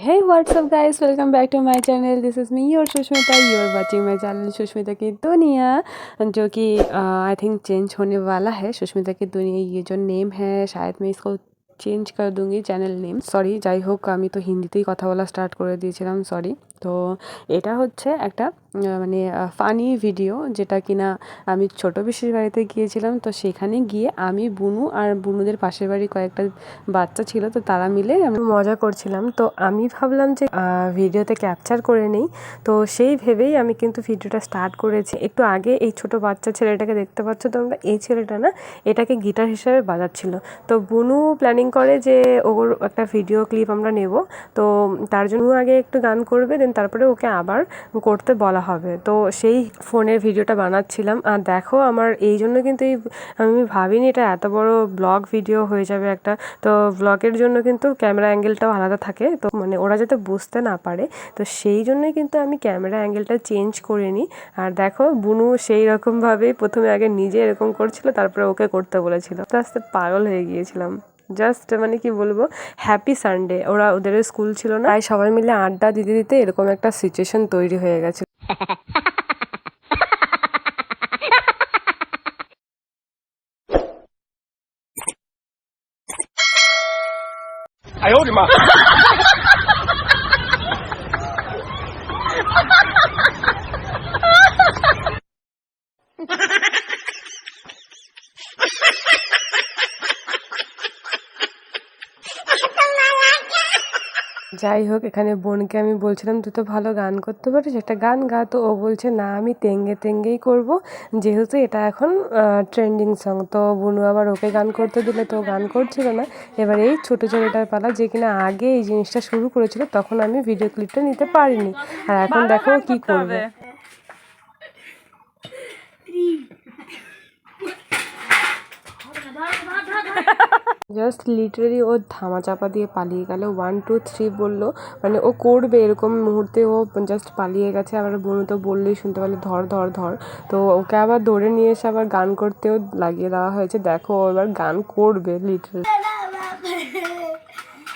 Hey what's up guys welcome back to my channel this is me और Sushmita you are watching my channel Sushmita की दुनिया, जो कि I think change होने वाला है सुष्मिता की दुनिया, ये जो नेम है, शायद मैं इसको চেঞ্জ করে দুঙ্গি চ্যানেল নেম সরি যাই হোক আমি তো হিন্দিতেই কথা বলা স্টার্ট করে দিয়েছিলাম সরি তো এটা হচ্ছে একটা মানে ফানি ভিডিও যেটা কিনা আমি ছোট পিসির বাড়িতে গিয়েছিলাম। তো সেখানে গিয়ে আমি, বুনু আর বুনুদের পাশের বাড়ি কয়েকটা বাচ্চা ছিল, তো তারা মিলে আমি মজা করছিলাম। তো আমি ভাবলাম যে ভিডিওতে ক্যাপচার করে নেই। তো সেই ভেবেই আমি কিন্তু ভিডিওটা স্টার্ট করেছি। একটু আগে এই ছোট বাচ্চা ছেলেটাকে দেখতে পাচ্ছ তোমরা? এই ছেলেটা না, এটাকে গিটার হিসেবে বাজাচ্ছিল। তো বুনু প্ল্যানিং করে যে ওর একটা ভিডিও ক্লিপ আমরা নেব। তো তার জন্য আগে একটু গান করবে দেন তারপরে ওকে আবার করতে বলা হবে। তো সেই ফোনের ভিডিওটা বানাচ্ছিলাম। আর দেখো আমার এই জন্য কিন্তু এই, আমি ভাবিনি এটা এত বড় ব্লগ ভিডিও হয়ে যাবে একটা। তো ব্লগের জন্য কিন্তু ক্যামেরা অ্যাঙ্গেলটাও আলাদা থাকে। তো মানে ওরা যাতে বুঝতে না পারে। তো সেই জন্যই কিন্তু আমি ক্যামেরা অ্যাঙ্গেলটা চেঞ্জ করে নিই। আর দেখো বুনু সেই রকমভাবেই প্রথমে আগে নিজে এরকম করছিল, তারপরে ওকে করতে বলেছিল। আস্তে আস্তে পাগল হয়ে গিয়েছিলাম। জাস্ট মানে কি বলব? হ্যাপি সানডে ওরা ওদের স্কুল ছিল না। তাই সবাই মিলে আড্ডা দিতে দিতে এরকম একটা সিচুয়েশন তৈরি হয়ে গেছে। আয় ওরে মা যাই হোক এখানে বোনকে আমি বলছিলাম তুই তো ভালো গান করতে পারিস একটা গান গা। তো ও বলছে না আমি তেঙ্গে তেঙ্গেই করব। যেহেতু এটা এখন ট্রেন্ডিং সং তো বনু আবার ওকে গান করতে দিলে তো ও গান করছিল না। এবার এই ছোটো ছেলেটার পালা যে কিনা আগে এই জিনিসটা শুরু করেছিল তখন আমি ভিডিও ক্লিপটা নিতে পারিনি। আর এখন দেখো কি করবে। জাস্ট লিটারালি ও ধামা চাপা দিয়ে পালিয়ে গেল ওয়ান টু থ্রি বললো মানে ও করবে এরকম মুহূর্তে ও জাস্ট পালিয়ে গেছে আবার বোনু তো বললেই শুনতে পারলে ধর ধর ধর তো ওকে আবার ধরে নিয়ে এসে আবার গান করতেও লাগিয়ে দেওয়া হয়েছে দেখো ও এবার গান করবে লিটারালি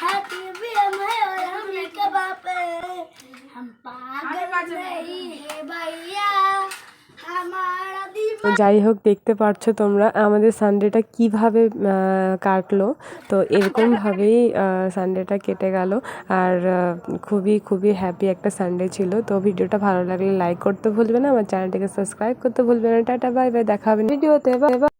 हैप्पी भी हम है और हम के बाप है हम पागल नहीं है भैया हमारा दीवाना তো যাই হোক, দেখতে পাচ্ছ তোমরা আমাদের সানডেটা কীভাবে কাটলো। তো এরকমভাবেই সানডেটা কেটে গেল। আর খুবই খুবই হ্যাপি একটা সানডে ছিল। তো ভিডিওটা ভালো লাগলে লাইক করতে ভুলবে না। আমার চ্যানেলটিকে সাবস্ক্রাইব করতে ভুলবে না। টাটা বাই বাই দেখা হবে ভিডিওতে